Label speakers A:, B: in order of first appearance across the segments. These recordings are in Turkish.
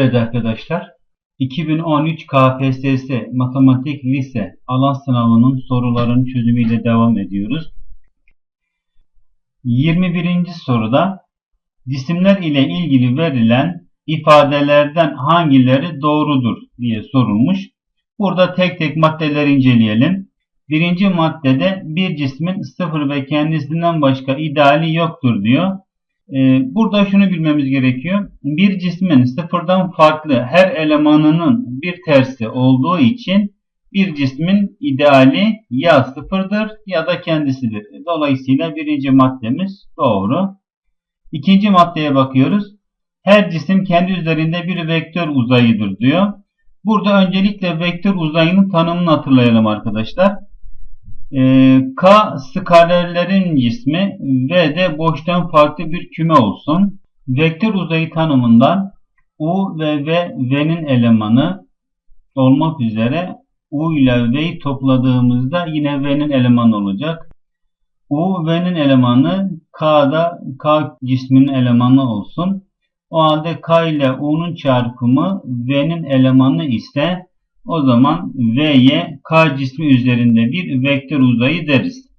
A: Evet arkadaşlar, 2013 KPSS Matematik Lise alan sınavının soruların çözümüyle devam ediyoruz. 21. soruda cisimler ile ilgili verilen ifadelerden hangileri doğrudur diye sorulmuş. Burada tek tek maddeleri inceleyelim. Birinci maddede bir cismin sıfır ve kendisinden başka ideali yoktur diyor. Ee, burada şunu bilmemiz gerekiyor. Bir cismin sıfırdan farklı her elemanının bir tersi olduğu için bir cismin ideali ya sıfırdır ya da kendisidir. Dolayısıyla birinci maddemiz doğru. İkinci maddeye bakıyoruz. Her cisim kendi üzerinde bir vektör uzayıdır diyor. Burada öncelikle vektör uzayının tanımını hatırlayalım arkadaşlar. Ee, K skalerlerin cismi V de boştan farklı bir küme olsun. Vektör uzayı tanımından U ve V, V'nin elemanı olmak üzere U ile V'yi topladığımızda yine V'nin elemanı olacak. U, V'nin elemanı K'da K cisminin elemanı olsun. O halde K ile U'nun çarpımı V'nin elemanı ise o zaman V'ye K cismi üzerinde bir vektör uzayı deriz.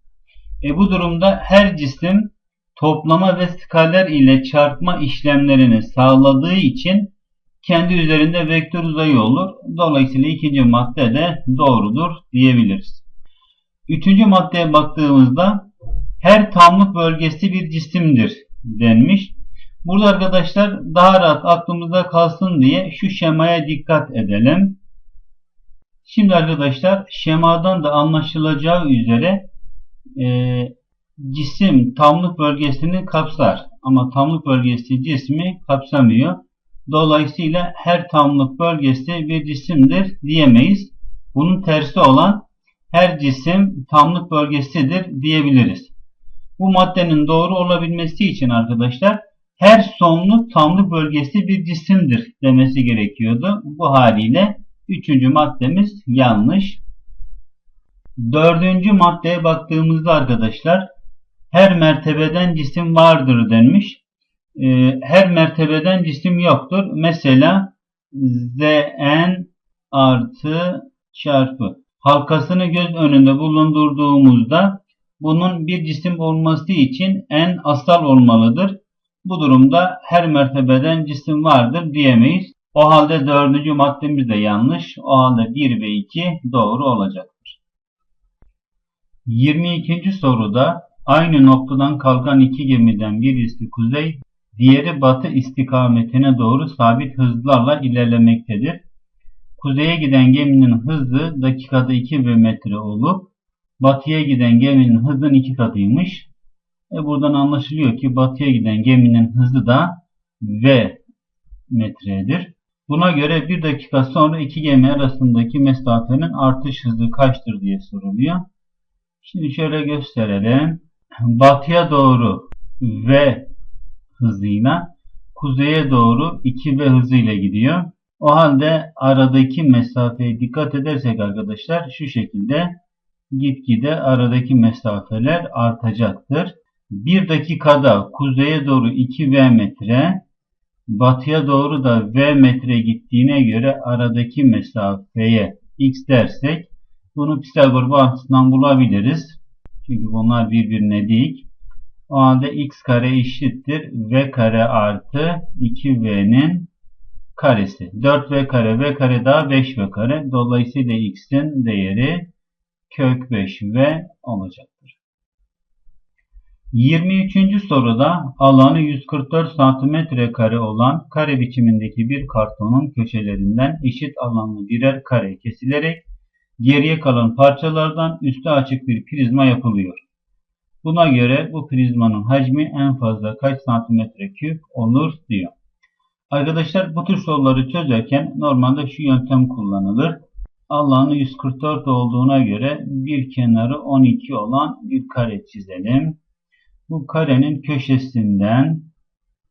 A: E bu durumda her cisim toplama ve skaler ile çarpma işlemlerini sağladığı için kendi üzerinde vektör uzayı olur. Dolayısıyla ikinci madde de doğrudur diyebiliriz. Üçüncü maddeye baktığımızda her tamlık bölgesi bir cisimdir denmiş. Burada arkadaşlar daha rahat aklımızda kalsın diye şu şemaya dikkat edelim. Şimdi arkadaşlar şemadan da anlaşılacağı üzere e, cisim tamlık bölgesini kapsar. Ama tamlık bölgesi cismi kapsamıyor. Dolayısıyla her tamlık bölgesi bir cisimdir diyemeyiz. Bunun tersi olan her cisim tamlık bölgesidir diyebiliriz. Bu maddenin doğru olabilmesi için arkadaşlar her sonlu tamlık bölgesi bir cisimdir demesi gerekiyordu. Bu haliyle üçüncü maddemiz yanlış. Dördüncü maddeye baktığımızda arkadaşlar her mertebeden cisim vardır denmiş. Ee, her mertebeden cisim yoktur. Mesela Zn artı çarpı halkasını göz önünde bulundurduğumuzda bunun bir cisim olması için en asal olmalıdır. Bu durumda her mertebeden cisim vardır diyemeyiz. O halde dördüncü maddemiz de yanlış. O halde 1 ve 2 doğru olacaktır. 22. soruda aynı noktadan kalkan iki gemiden birisi kuzey, diğeri batı istikametine doğru sabit hızlarla ilerlemektedir. Kuzeye giden geminin hızı dakikada 2 metre olup batıya giden geminin hızının 2 katıymış. E buradan anlaşılıyor ki batıya giden geminin hızı da v metredir. Buna göre bir dakika sonra iki gemi arasındaki mesafenin artış hızı kaçtır diye soruluyor. Şimdi şöyle gösterelim. Batıya doğru v hızıyla kuzeye doğru 2v hızıyla gidiyor. O halde aradaki mesafeye dikkat edersek arkadaşlar şu şekilde gitgide aradaki mesafeler artacaktır. Bir dakikada kuzeye doğru 2v metre, batıya doğru da v metre gittiğine göre aradaki mesafeye x dersek bunu Pisagor bağıntısından bulabiliriz. Çünkü bunlar birbirine dik. O halde x kare eşittir v kare artı 2v'nin karesi. 4v kare v kare daha 5v kare. Dolayısıyla x'in değeri kök 5v olacaktır. 23. soruda alanı 144 cm kare olan kare biçimindeki bir kartonun köşelerinden eşit alanlı birer kare kesilerek geriye kalan parçalardan üstü açık bir prizma yapılıyor. Buna göre bu prizmanın hacmi en fazla kaç santimetre küp olur diyor. Arkadaşlar bu tür soruları çözerken normalde şu yöntem kullanılır. Alanı 144 olduğuna göre bir kenarı 12 olan bir kare çizelim. Bu karenin köşesinden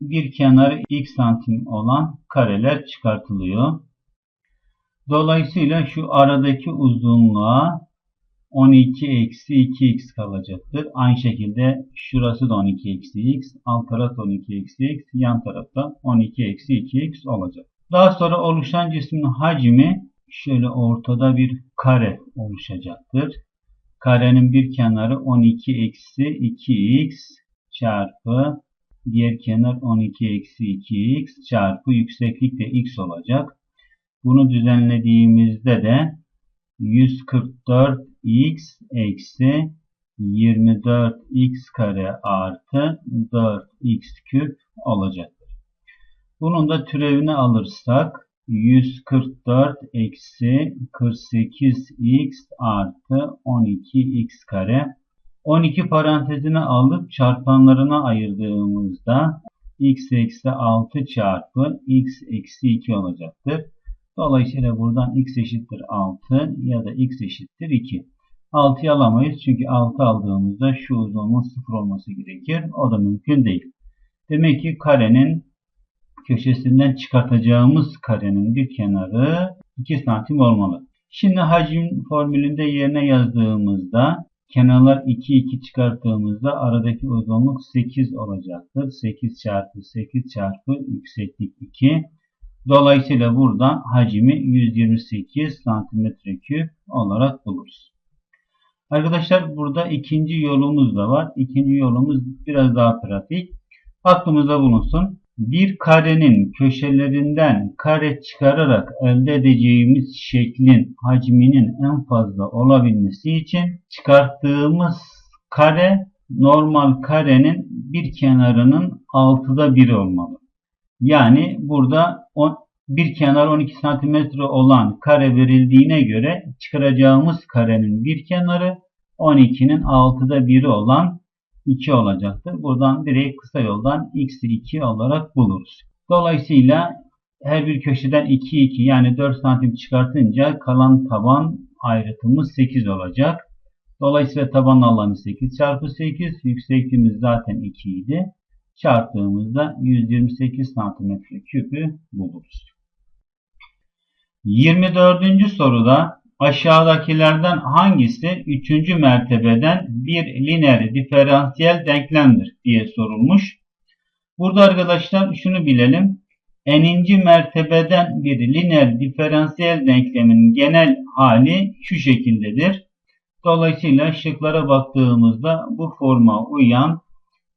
A: bir kenarı x santim olan kareler çıkartılıyor. Dolayısıyla şu aradaki uzunluğa 12 eksi 2x kalacaktır. Aynı şekilde şurası da 12 eksi x, alt taraf 12 eksi x, yan tarafta 12 eksi 2x olacak. Daha sonra oluşan cismin hacmi şöyle ortada bir kare oluşacaktır. Karenin bir kenarı 12 eksi 2x çarpı diğer kenar 12 eksi 2x çarpı yükseklik de x olacak. Bunu düzenlediğimizde de 144x eksi 24x kare artı 4x küp olacaktır. Bunun da türevini alırsak 144 eksi 48x artı 12x kare 12 parantezine alıp çarpanlarına ayırdığımızda x eksi 6 çarpı x eksi 2 olacaktır. Dolayısıyla buradan x eşittir 6 ya da x eşittir 2. 6'yı alamayız çünkü 6 aldığımızda şu uzunluğun 0 olması gerekir. O da mümkün değil. Demek ki karenin köşesinden çıkartacağımız karenin bir kenarı 2 santim olmalı. Şimdi hacim formülünde yerine yazdığımızda kenarlar 2 2 çıkarttığımızda aradaki uzunluk 8 olacaktır. 8 çarpı 8 çarpı yükseklik 2. Dolayısıyla buradan hacmi 128 santimetre küp olarak buluruz. Arkadaşlar burada ikinci yolumuz da var. İkinci yolumuz biraz daha pratik. Aklımızda bulunsun. Bir karenin köşelerinden kare çıkararak elde edeceğimiz şeklin hacminin en fazla olabilmesi için çıkarttığımız kare normal karenin bir kenarının altıda biri olmalı. Yani burada bir kenar 12 cm olan kare verildiğine göre çıkaracağımız karenin bir kenarı 12'nin 6'da 1'i olan 2 olacaktır. Buradan direkt kısa yoldan x'i 2 olarak buluruz. Dolayısıyla her bir köşeden 2 2 yani 4 santim çıkartınca kalan taban ayrıtımız 8 olacak. Dolayısıyla taban alanı 8 çarpı 8. Yüksekliğimiz zaten 2 idi. Çarptığımızda 128 santimetre küpü buluruz. 24. soruda aşağıdakilerden hangisi 3. mertebeden bir lineer diferansiyel denklemdir diye sorulmuş. Burada arkadaşlar şunu bilelim. N'inci mertebeden bir lineer diferansiyel denklemin genel hali şu şekildedir. Dolayısıyla şıklara baktığımızda bu forma uyan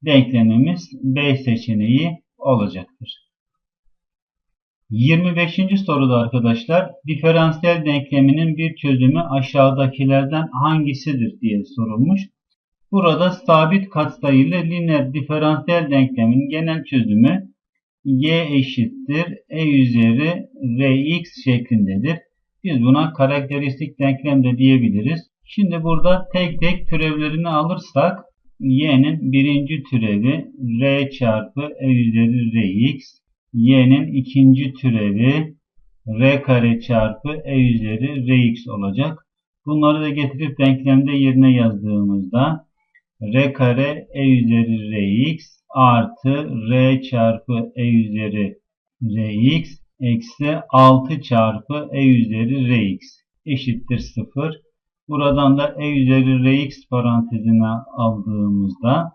A: denklemimiz B seçeneği olacaktır. 25. soruda arkadaşlar diferansiyel denkleminin bir çözümü aşağıdakilerden hangisidir diye sorulmuş. Burada sabit katsayılı lineer diferansiyel denklemin genel çözümü y eşittir e üzeri rx şeklindedir. Biz buna karakteristik denklem de diyebiliriz. Şimdi burada tek tek türevlerini alırsak y'nin birinci türevi r çarpı e üzeri rx y'nin ikinci türevi r kare çarpı e üzeri rx olacak. Bunları da getirip denklemde yerine yazdığımızda r kare e üzeri rx artı r çarpı e üzeri rx eksi 6 çarpı e üzeri rx eşittir 0. Buradan da e üzeri rx parantezine aldığımızda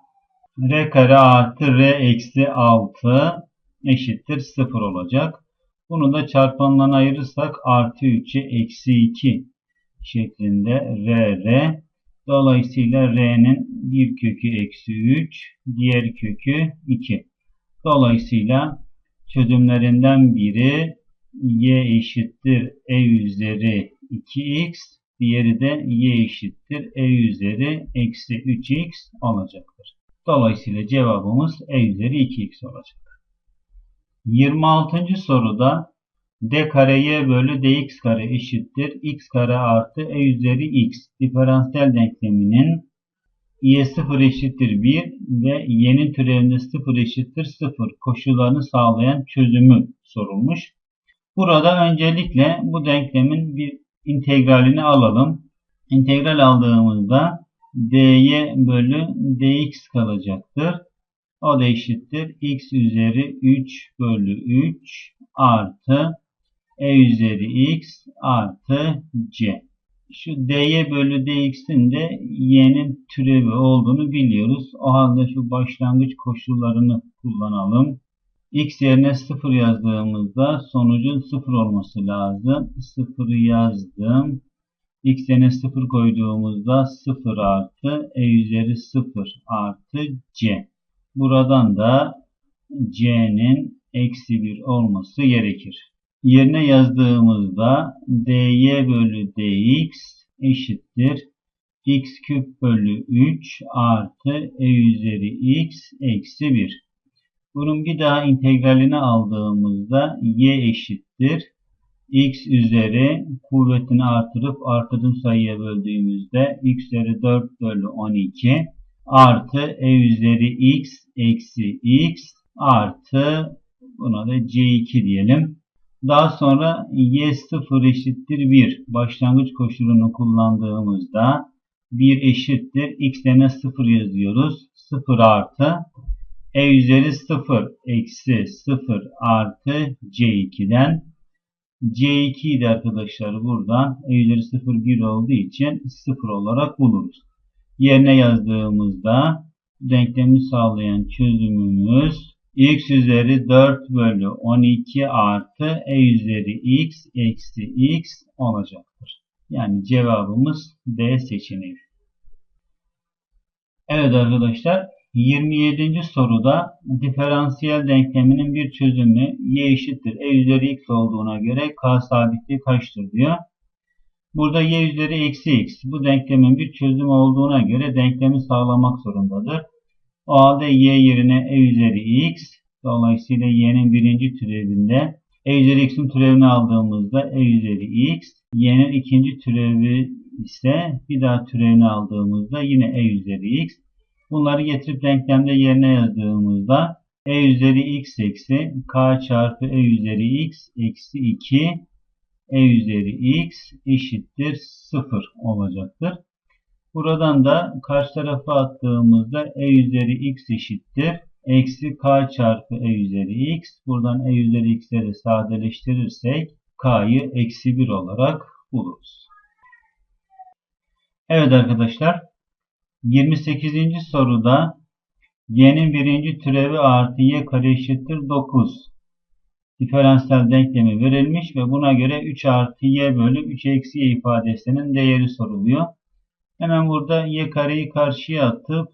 A: r kare artı r eksi 6 eşittir 0 olacak. Bunu da çarpanlarına ayırırsak artı 3'e eksi 2 şeklinde r r. Dolayısıyla r'nin bir kökü eksi 3, diğer kökü 2. Dolayısıyla çözümlerinden biri y eşittir e üzeri 2x, diğeri de y eşittir e üzeri eksi 3x olacaktır. Dolayısıyla cevabımız e üzeri 2x olacak. 26. soruda d kare y bölü dx kare eşittir x kare artı e üzeri x diferansiyel denkleminin y 0 eşittir 1 ve y'nin türevinde 0 eşittir 0 koşullarını sağlayan çözümü sorulmuş. Burada öncelikle bu denklemin bir integralini alalım. İntegral aldığımızda dy bölü dx kalacaktır. O da eşittir. x üzeri 3 bölü 3 artı e üzeri x artı c. Şu dy bölü dx'in de y'nin türevi olduğunu biliyoruz. O halde şu başlangıç koşullarını kullanalım. x yerine 0 yazdığımızda sonucun 0 olması lazım. 0'ı yazdım. x yerine 0 koyduğumuzda 0 artı e üzeri 0 artı c. Buradan da c'nin eksi 1 olması gerekir. Yerine yazdığımızda dy bölü dx eşittir x küp bölü 3 artı e üzeri x eksi 1. Bunun bir daha integralini aldığımızda y eşittir. x üzeri kuvvetini artırıp artırdığım sayıya böldüğümüzde x üzeri 4 bölü 12 artı e üzeri x eksi x artı buna da c2 diyelim. Daha sonra y 0 eşittir 1 başlangıç koşulunu kullandığımızda 1 eşittir x yerine 0 yazıyoruz. 0 artı e üzeri 0 eksi 0 artı c2'den c2'yi de arkadaşlar buradan e üzeri 0 1 olduğu için 0 olarak buluruz. Yerine yazdığımızda denklemi sağlayan çözümümüz x üzeri 4 bölü 12 artı e üzeri x eksi x olacaktır. Yani cevabımız D seçeneği. Evet arkadaşlar 27. soruda diferansiyel denkleminin bir çözümü y eşittir e üzeri x olduğuna göre k sabitliği kaçtır diyor. Burada y üzeri eksi x bu denklemin bir çözümü olduğuna göre denklemi sağlamak zorundadır. O halde y yerine e üzeri x dolayısıyla y'nin birinci türevinde e üzeri x'in türevini aldığımızda e üzeri x y'nin ikinci türevi ise bir daha türevini aldığımızda yine e üzeri x Bunları getirip denklemde yerine yazdığımızda e üzeri x eksi k çarpı e üzeri x eksi 2 e üzeri x eşittir 0 olacaktır. Buradan da karşı tarafa attığımızda e üzeri x eşittir. Eksi k çarpı e üzeri x. Buradan e üzeri x'leri sadeleştirirsek k'yı eksi 1 olarak buluruz. Evet arkadaşlar 28. soruda y'nin birinci türevi artı y kare eşittir 9 diferansiyel denklemi verilmiş ve buna göre 3 artı y bölü 3 eksi y ifadesinin değeri soruluyor. Hemen burada y kareyi karşıya atıp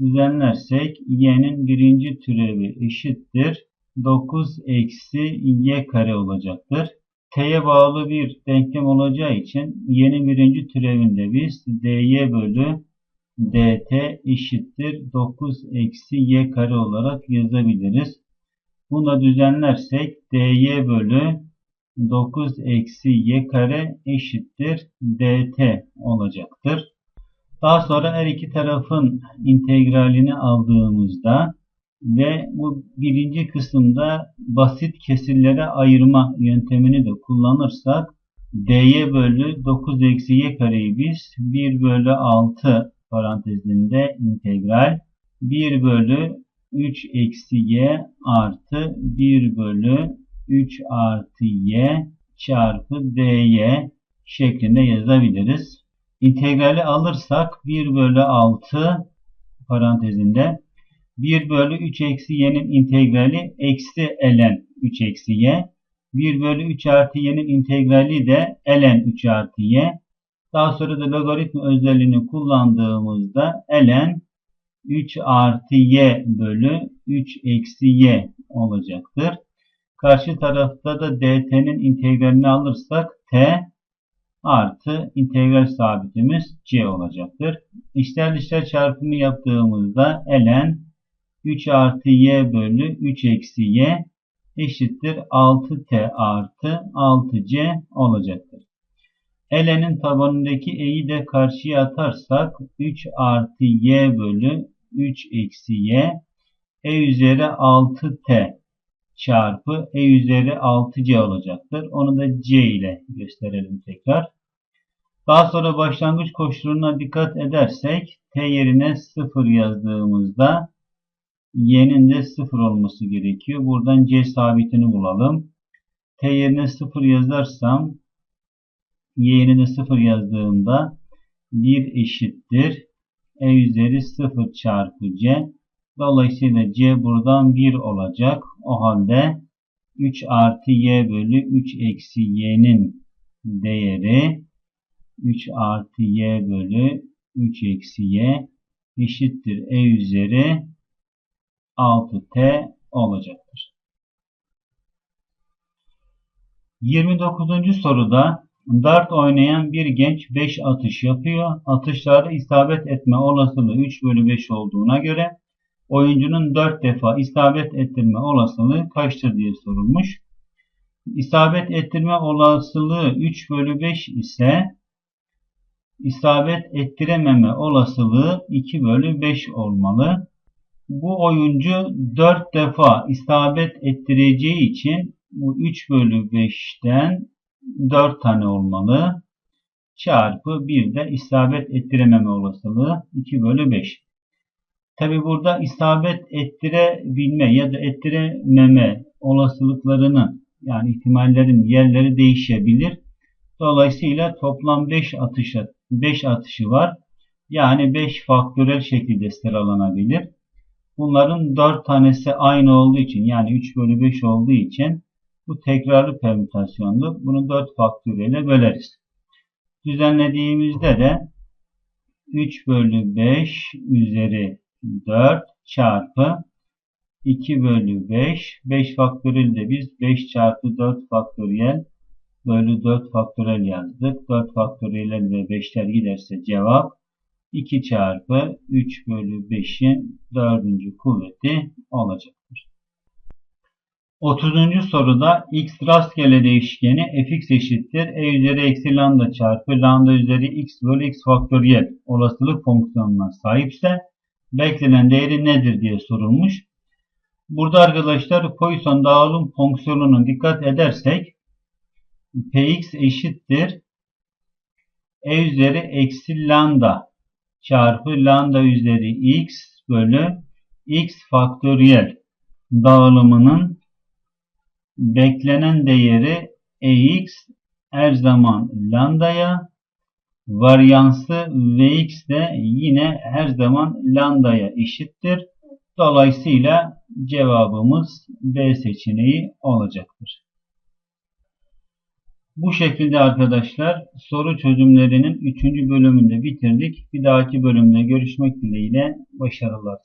A: düzenlersek y'nin birinci türevi eşittir 9 eksi y kare olacaktır. T'ye bağlı bir denklem olacağı için y'nin birinci türevinde biz dy bölü dt eşittir 9 eksi y kare olarak yazabiliriz. Bunu düzenlersek dy bölü 9 eksi y kare eşittir dt olacaktır. Daha sonra her iki tarafın integralini aldığımızda ve bu birinci kısımda basit kesirlere ayırma yöntemini de kullanırsak dy bölü 9 eksi y kareyi biz 1 bölü 6 parantezinde integral 1 bölü 3 eksi y artı 1 bölü 3 artı y çarpı dy şeklinde yazabiliriz. İntegrali alırsak 1 bölü 6 parantezinde 1 bölü 3 eksi y'nin integrali eksi ln 3 eksi y. 1 bölü 3 artı y'nin integrali de ln 3 artı y. Daha sonra da logaritma özelliğini kullandığımızda ln 3 artı y bölü 3 eksi y olacaktır. Karşı tarafta da dt'nin integralini alırsak t artı integral sabitimiz c olacaktır. İşler dışlar çarpımı yaptığımızda ln 3 artı y bölü 3 eksi y eşittir 6t artı 6c olacaktır. Elenin tabanındaki e'yi de karşıya atarsak 3 artı y bölü 3 eksi y e üzeri 6t çarpı e üzeri 6c olacaktır. Onu da c ile gösterelim tekrar. Daha sonra başlangıç koşuluna dikkat edersek t yerine 0 yazdığımızda y'nin de 0 olması gerekiyor. Buradan c sabitini bulalım. t yerine 0 yazarsam y'ni de 0 yazdığımda 1 eşittir e üzeri 0 çarpı c Dolayısıyla c buradan 1 olacak. O halde 3 artı y bölü 3 eksi y'nin değeri 3 artı y bölü 3 eksi y eşittir e üzeri 6t olacaktır. 29. soruda dart oynayan bir genç 5 atış yapıyor. Atışlarda isabet etme olasılığı 3 bölü 5 olduğuna göre oyuncunun 4 defa isabet ettirme olasılığı kaçtır diye sorulmuş. İsabet ettirme olasılığı 3 bölü 5 ise isabet ettirememe olasılığı 2 bölü 5 olmalı. Bu oyuncu 4 defa isabet ettireceği için bu 3 bölü 5'ten 4 tane olmalı. Çarpı bir de isabet ettirememe olasılığı 2 bölü 5. Tabi burada isabet ettirebilme ya da ettirememe olasılıklarını yani ihtimallerin yerleri değişebilir. Dolayısıyla toplam 5 atışı 5 atışı var. Yani 5 faktörel şekilde sıralanabilir. Bunların 4 tanesi aynı olduğu için yani 3 bölü 5 olduğu için bu tekrarlı permütasyondur. Bunu 4 faktöriyle böleriz. Düzenlediğimizde de 3 bölü 5 üzeri 4 çarpı 2 bölü 5. 5 faktöriyel de biz 5 çarpı 4 faktöriyel bölü 4 faktöriyel yazdık. 4 faktöriyel ve 5'ler giderse cevap 2 çarpı 3 bölü 5'in 4. kuvveti olacaktır. 30. soruda x rastgele değişkeni fx eşittir e üzeri eksi lambda çarpı lambda üzeri x bölü x faktöriyel olasılık fonksiyonuna sahipse beklenen değeri nedir diye sorulmuş. Burada arkadaşlar Poisson dağılım fonksiyonuna dikkat edersek px eşittir e üzeri eksi lambda çarpı lambda üzeri x bölü x faktöriyel dağılımının beklenen değeri ex her zaman lambdaya varyansı vx de yine her zaman lambdaya eşittir. Dolayısıyla cevabımız B seçeneği olacaktır. Bu şekilde arkadaşlar soru çözümlerinin 3. bölümünde bitirdik. Bir dahaki bölümde görüşmek dileğiyle başarılar.